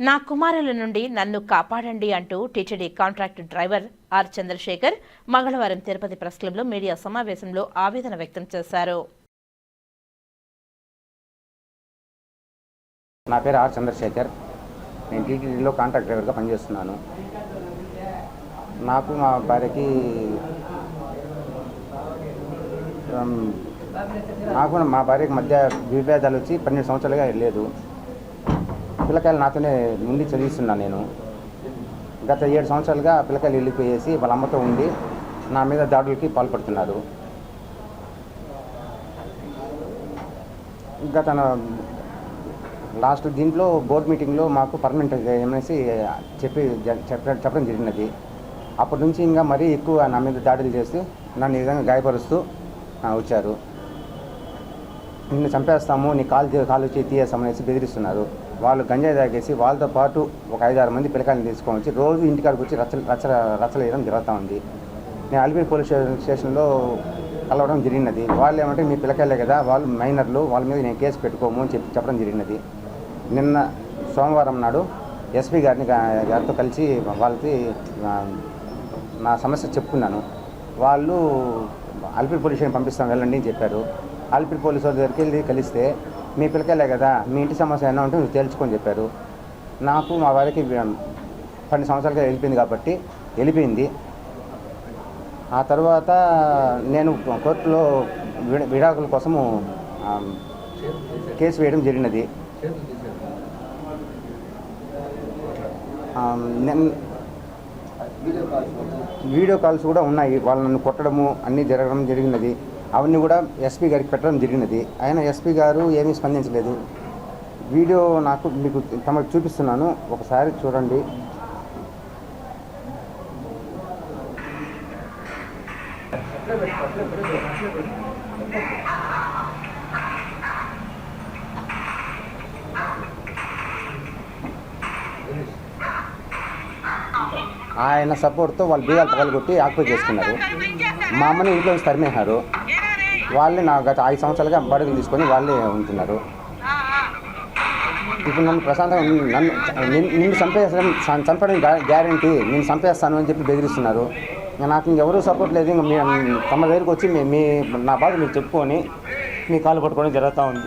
నా కుమారుల నుండి నన్ను కాపాడండి అంటూ TTD contract driver R Chandrasekhar మంగళవారం తిరుపతి ప్రెస్ క్లబ్లో మీడియా సమావేశంలో ఆవేదన వ్యక్తం చేశారు. నా పేరు ఆర్ చంద్రశేఖర్. నేను టీటీడీలో కాంట్రాక్ట్ డ్రైవర్గా పనిచేస్తున్నాను. నాకు మా భార్యకి నాకు మా భార్యకి మధ్య విభేదాలు వచ్చి పన్నెండు సంవత్సరాలుగా లేదు. పిల్లకాయలు నాతోనే ఉండి చదివిస్తున్నాను నేను. గత ఏడు సంవత్సరాలుగా పిల్లకాయలు వెళ్ళిపోయేసి వాళ్ళ అమ్మతో ఉండి నా మీద దాడులకి పాల్పడుతున్నారు. గత లాస్ట్ దీంట్లో బోర్డ్ మీటింగ్లో మాకు పర్మనెంట్ ఏమనేసి చెప్పి చెప్ప- చెప్పడం జరిగినది. అప్పటి నుంచి ఇంకా మరీ ఎక్కువ నా మీద దాడులు చేస్తూ నన్ను ఈ విధంగా గాయపరుస్తూ వచ్చారు. నిన్ను చంపేస్తాము నీ కాలు కాలు చేయి తీయేస్తామనేసి బెదిరిస్తున్నారు. వాళ్ళు గంజాయి తాగేసి వాళ్ళతో పాటు ఒక ఐదారు మంది పిల్లకాయలను తీసుకొని వచ్చి రోజు ఇంటికాడికి వచ్చి రచ్చ రచ్చ వేయడం జరుగుతూ ఉంది. నేను అలిపిరి పోలీస్ స్టేషన్లో కలవడం జరిగినది. వాళ్ళు ఏమంటే మీ పిల్లకాయలే కదా వాళ్ళు మైనర్లు వాళ్ళ మీద నేను కేసు పెట్టుకోము అని చెప్పి చెప్పడం జరిగినది. నిన్న సోమవారం నాడు ఎస్పీ గారిని గారితో కలిసి వాళ్ళకి నా సమస్య చెప్పుకున్నాను. వాళ్ళు అల్పిరి పోలీస్ స్టేషన్ పంపిస్తాం వెళ్ళండి అని చెప్పారు. అల్పిడి పోలీసు దగ్గరికి వెళ్ళి కలిస్తే మీ పిల్లకాయలే కదా మీ ఇంటి సమస్య ఏమైనా ఉంటే మీరు తేల్చుకొని చెప్పారు. నాకు మా వారికి పన్నెండు సంవత్సరాలుగా వెళ్ళిపోయింది కాబట్టి వెళ్ళిపోయింది. ఆ తర్వాత నేను కోర్టులో విడాకుల కోసము కేసు వేయడం జరిగినది. నేను వీడియో కాల్స్ కూడా ఉన్నాయి. వాళ్ళు నన్ను కొట్టడము అన్నీ జరగడం జరిగినది. అవన్నీ కూడా ఎస్పీ గారికి పెట్టడం జరిగినది. ఆయన ఎస్పీ గారు ఏమీ స్పందించలేదు. వీడియో నాకు మీకు తమకు చూపిస్తున్నాను. ఒకసారి చూడండి. ఆయన సపోర్ట్తో వాళ్ళు బీగాలు పగలగొట్టి ఆక్యుపై చేసుకున్నారు. మా అమ్మని ఇంట్లో తరిమేశారు. వాళ్ళే నా గత ఐదు సంవత్సరాలుగా బడుగులు తీసుకొని వాళ్ళే ఉంటున్నారు. ఇప్పుడు నన్ను ప్రశాంతంగా నన్ను నిన్ను చంపేసడం చంపడం గ్యారంటీ నేను చంపేస్తాను అని చెప్పి బెదిరిస్తున్నారు. నాకు ఇంకెవరూ సపోర్ట్ లేదు. ఇంకా మీ తమ దగ్గరికి వచ్చి మీ నా బాధ మీరు చెప్పుకొని మీ కాలు పట్టుకోవడం జరుగుతూ ఉంది.